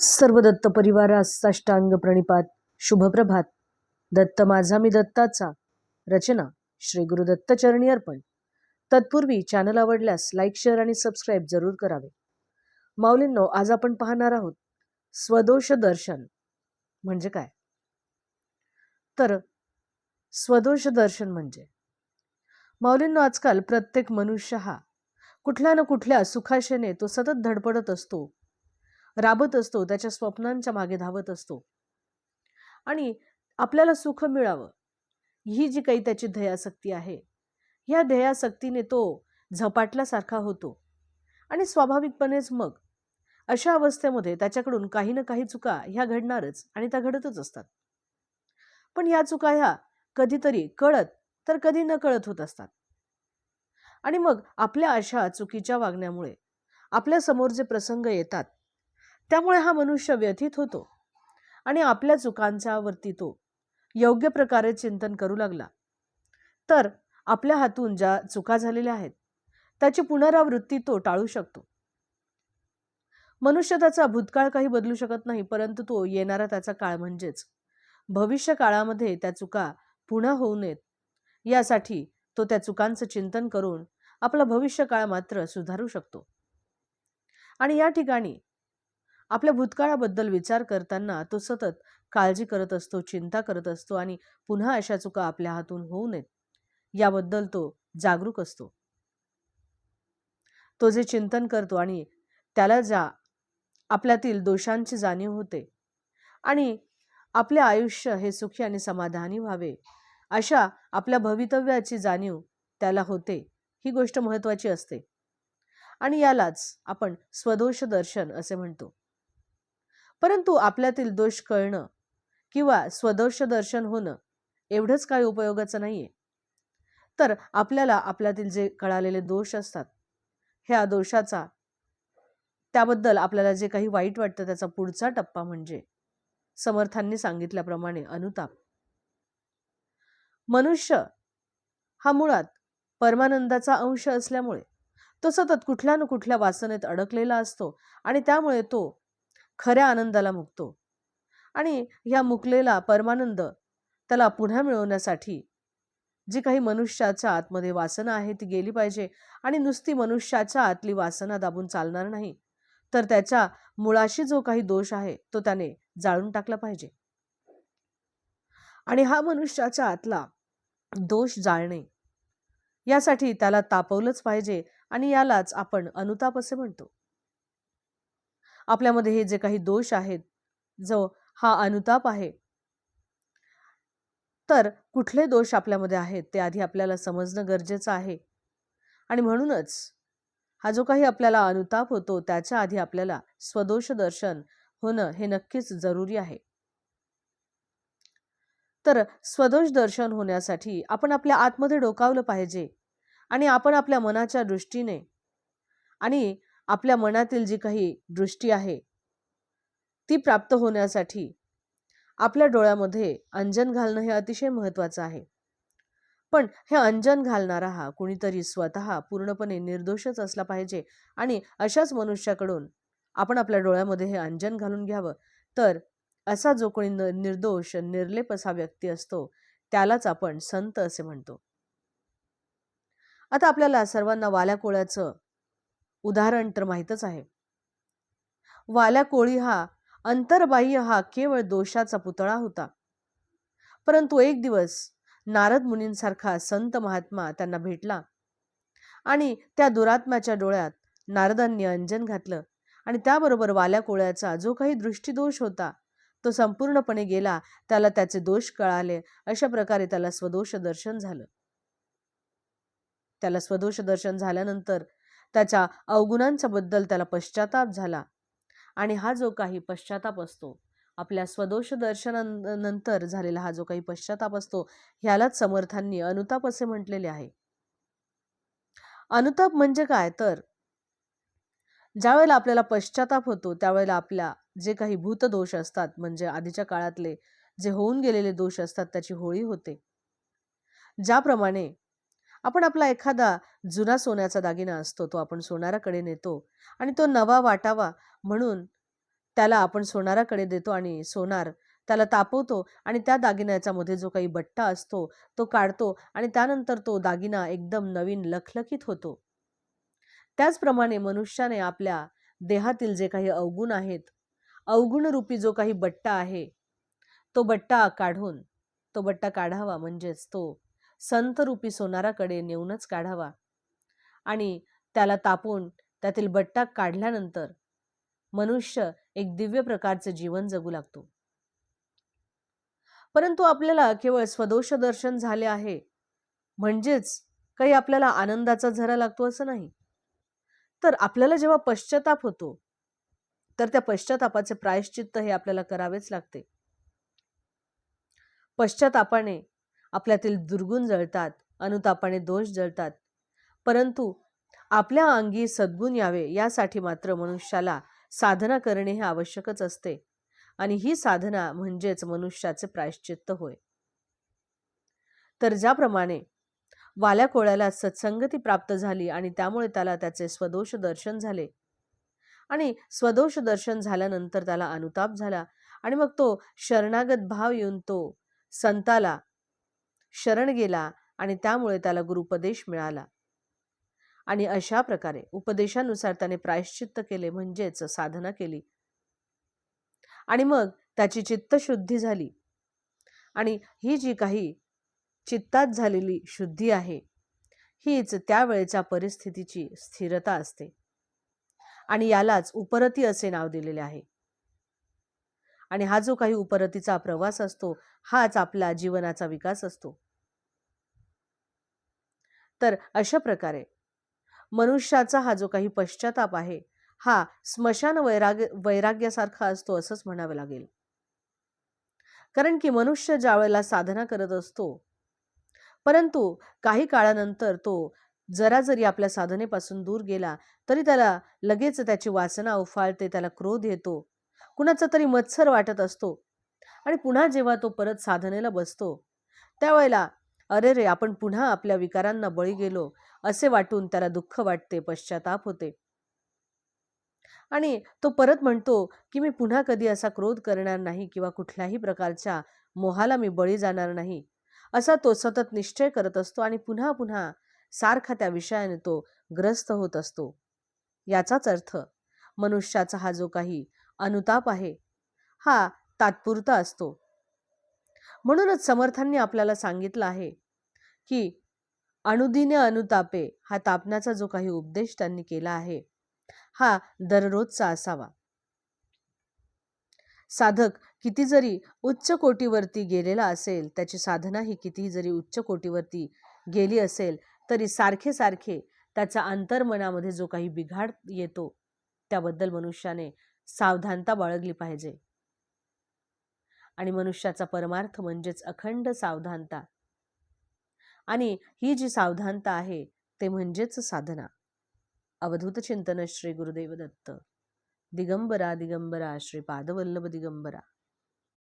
सर्व दत्त परिवारास साष्टांग प्रणिपात. शुभप्रभात दत्त माझा मी दत्ताचा. रचना श्री गुरु चरणी अर्पण. तत्पूर्वी चॅनल आवडल्यास लाईक शेअर आणि सबस्क्राईब जरूर करावे. माऊलींनो आज आपण पाहणार आहोत स्वदोष दर्शन. म्हणजे काय? तर स्वदोष दर्शन म्हणजे? माऊलींनो आजकाल प्रत्येक मनुष्य हा कुठल्या ना कुठल्या सुखाशेने तो सतत धडपडत असतो. राबत असतो त्याच्या स्वप्नांच्या मागे धावत असतो. आणि आपल्याला सुख मिळावं ही जी काही त्याची ध्येयासक्ती आहे ह्या ध्येयासक्तीने तो झपाटल्यासारखा होतो. आणि स्वाभाविकपणेच मग अशा अवस्थेमध्ये त्याच्याकडून काही ना काही चुका ह्या घडणारच आणि त्या घडतच असतात. पण या चुका ह्या कधीतरी कळत तर कधी न कळत होत असतात. आणि मग आपल्या अशा चुकीच्या वागण्यामुळे आपल्यासमोर जे प्रसंग येतात त्यामुळे हा मनुष्य व्यथित होतो आणि आपल्या चुकांचा वरती तो योग्य प्रकारे चिंतन करू लागला. तर आपल्या हातून ज्या चुका झालेल्या आहेत त्याची पुनरावृत्ती तो टाळू शकतो. मनुष्य त्याचा भूतकाळ काही बदलू शकत नाही परंतु तो येणारा त्याचा काळ म्हणजेच भविष्य काळामध्ये त्या चुका पुन्हा होऊ नयेत. यासाठी तो त्या चुकांचं चिंतन करून आपला भविष्य काळ मात्र सुधारू शकतो. आणि या ठिकाणी आपल्या भूतकाळाबद्दल विचार करताना तो सतत काळजी करत असतो चिंता करत असतो आणि पुन्हा अशा चुका आपल्या हातून होऊ नयेत. याबद्दल तो जागरूक असतो. तो जे चिंतन करतो आणि त्याला ज्या आपल्यातील दोषांची जाणीव होते आणि आपले आयुष्य हे सुखी आणि समाधानी व्हावे अशा आपल्या भवितव्याची जाणीव त्याला होते ही गोष्ट महत्त्वाची असते. आणि यालाच आपण स्वदोष दर्शन असे म्हणतो. परंतु आपल्यातील दोष कळणं किंवा स्वदोष दर्शन होणं एवढंच काही उपयोगाचं नाहीये. तर आपल्याला आपल्यातील जे कळालेले दोष असतात ह्या दोषाचा त्याबद्दल आपल्याला जे काही वाईट वाटतं त्याचा पुढचा टप्पा म्हणजे समर्थांनी सांगितल्याप्रमाणे अनुताप. मनुष्य हा मुळात परमानंदाचा अंश असल्यामुळे तो सतत कुठल्या ना कुठल्या वासनेत अडकलेला असतो आणि त्यामुळे तो खऱ्या आनंदाला मुकतो. आणि ह्या मुकलेला परमानंद त्याला पुन्हा मिळवण्यासाठी जी काही मनुष्याच्या आतमध्ये वासना आहे ती गेली पाहिजे. आणि नुसती मनुष्याच्या आतली वासना दाबून चालणार नाही तर त्याच्या मुळाशी जो काही दोष आहे तो त्याने जाळून टाकला पाहिजे. आणि हा मनुष्याच्या आतला दोष जाळणे यासाठी त्याला तापवलंच पाहिजे. आणि यालाच आपण अनुताप असे म्हणतो. आपल्यामध्ये हे जे काही दोष आहेत जो हा अनुताप आहे तर कुठले दोष आपल्यामध्ये आहेत ते आधी आपल्याला समजणं गरजेचं आहे. आणि म्हणूनच हा जो काही आपल्याला अनुताप होतो त्याच्या आधी आपल्याला स्वदोष दर्शन होणं हे नक्कीच जरुरी आहे. तर स्वदोष दर्शन होण्यासाठी आपण आपल्या आतमध्ये डोकावलं पाहिजे आणि आपण आपल्या मनाच्या दृष्टीने आणि आपल्या मनातील जी काही दृष्टी आहे ती प्राप्त होण्यासाठी आपल्या डोळ्यामध्ये अंजन घालणं हे अतिशय महत्त्वाचं आहे. पण हे अंजन घालणारा हा कुणीतरी स्वतः पूर्णपणे निर्दोषच असला पाहिजे आणि अशाच मनुष्याकडून आपण आपल्या डोळ्यामध्ये हे अंजन घालून घ्यावं तर असा जो कोणी निर्दोष निर्लेप असा व्यक्ती असतो त्यालाच आपण संत असे म्हणतो. आता आपल्याला सर्वांना वाल्या कोळ्याचं उदाहरण तर माहीतच आहे. वाल्या कोळी हा अंतर्बाह्य हा केवळ दोषाचा पुतळा होता. परंतु एक दिवस नारद मुनींसारखा संत महात्मा त्यांना भेटला आणि त्या दुरात्म्याच्या डोळ्यात नारदांनी अंजन घातलं आणि त्याबरोबर वाल्या कोळ्याचा जो काही दृष्टीदोष होता तो संपूर्णपणे गेला त्याला त्याचे दोष कळाले अशा प्रकारे त्याला स्वदोष दर्शन झालं. त्याला स्वदोष दर्शन झाल्यानंतर त्याच्या अवगुणांच्याबद्दल त्याला पश्चाताप झाला. आणि हा जो काही पश्चाताप असतो आपल्या स्वदोष दर्शनानंतर झालेला हा जो काही पश्चाताप असतो ह्यालाच समर्थांनी अनुताप असे म्हटलेले आहे. अनुताप म्हणजे काय? तर ज्यावेळेला आपल्याला पश्चाताप होतो त्यावेळेला आपल्या जे काही भूतदोष असतात म्हणजे आधीच्या काळातले जे होऊन गेलेले दोष असतात त्याची होळी होते. ज्याप्रमाणे आपण आपला एखादा जुना सोन्याचा दागिना असतो तो आपण सोनाराकडे नेतो आणि तो नवा वाटावा म्हणून त्याला आपण सोनाराकडे देतो आणि सोनार त्याला तापवतो आणि त्या दागिन्याच्यामध्ये जो काही बट्टा असतो तो काढतो आणि त्यानंतर तो दागिना एकदम नवीन लखलखीत होतो. त्याचप्रमाणे मनुष्याने आपल्या देहातील जे काही अवगुण आहेत अवगुण रूपी जो काही बट्टा आहे तो बट्टा काढून तो बट्टा काढावा म्हणजेच तो संतरूपी सोनाराकडे नेऊनच काढावा. आणि त्याला तापून त्यातील बट्टा काढल्यानंतर मनुष्य एक दिव्य प्रकारचे जीवन जगू लागतो. परंतु आपल्याला केवळ स्वदोष दर्शन झाले आहे म्हणजेच काही आपल्याला आनंदाचा झरा लागतो असं नाही. तर आपल्याला जेव्हा पश्चाताप होतो तर त्या पश्चातापाचे प्रायश्चित्त हे आपल्याला करावेच लागते. पश्चातापाने आपल्यातील दुर्गुण जळतात अनुतापाने दोष जळतात. परंतु आपल्या अंगी सद्गुण यावे यासाठी मात्र मनुष्याला साधना करणे हे आवश्यकच असते. आणि ही साधना म्हणजेच मनुष्याचे प्रायश्चित्त होय. तर ज्याप्रमाणे वाल्या कोळ्याला सत्संगती प्राप्त झाली आणि त्यामुळे त्याला त्याचे स्वदोष दर्शन झाले. आणि स्वदोष दर्शन झाल्यानंतर त्याला अनुताप झाला आणि मग तो शरणागत भाव येऊन तो संताला शरण गेला आणि त्यामुळे त्याला गुरुपदेश मिळाला. आणि अशा प्रकारे उपदेशानुसार त्याने प्रायश्चित्त केले म्हणजेच साधना केली. आणि मग त्याची चित्तशुद्धी झाली. आणि ही जी काही चित्तात झालेली शुद्धी आहे हीच त्यावेळेच्या परिस्थितीची स्थिरता असते. आणि यालाच उपरती असे नाव दिलेले आहे. आणि हा जो काही उपरतीचा प्रवास असतो हाच आपला जीवनाचा विकास असतो. तर अशा प्रकारे. मनुष्याचा हा जो काही पश्चाताप आहे हा स्मशान वैराग्य वैराग्यासारखा असतो असंच म्हणावं लागेल. कारण की मनुष्य ज्या वेळेला साधना करत असतो परंतु काही काळानंतर तो जरा जरी आपल्या साधनेपासून दूर गेला तरी त्याला लगेच त्याची वासना उफाळते त्याला क्रोध येतो कुणाचा तरी मत्सर वाटत असतो आणि पुन्हा जेव्हा तो परत साधनेला बसतो त्यावेळेला अरे रे आपण पुन्हा आपल्या विकारांना बळी गेलो. असे वाटून त्याला दुःख वाटते पश्चाताप होते. आणि तो परत म्हणतो की मी पुन्हा कधी असा क्रोध करणार नाही किंवा कुठल्याही प्रकारच्या मोहाला मी बळी जाणार नाही. असा तो सतत निश्चय करत असतो आणि पुन्हा पुन्हा सारखा त्या विषयाने तो ग्रस्त होत असतो. याचाच अर्थ मनुष्याचा हा जो काही अनुताप आहे हा तात्पुरता असतो. म्हणूनच समर्थांनी आपल्याला सांगितलं आहे की अणुदिने अनुतापे हा तापण्याचा जो काही उपदेश त्यांनी केला आहे हा दररोजचा असावा. साधक किती जरी उच्च कोटीवरती गेलेला असेल त्याची साधना ही किती जरी उच्च कोटीवरती गेली असेल तरी सारखे सारखे त्याचा अंतर्मनामध्ये जो काही बिघाड येतो त्याबद्दल मनुष्याने सावधानता बाळगली पाहिजे. आणि मनुष्याचा परमार्थ म्हणजेच अखंड सावधानता. आणि ही जी सावधानता आहे ते म्हणजेच साधना. अवधूत चिंतन श्री गुरुदेव दत्त दिगंबरा दिगंबरा श्री पादवल्लभ दिगंबरा.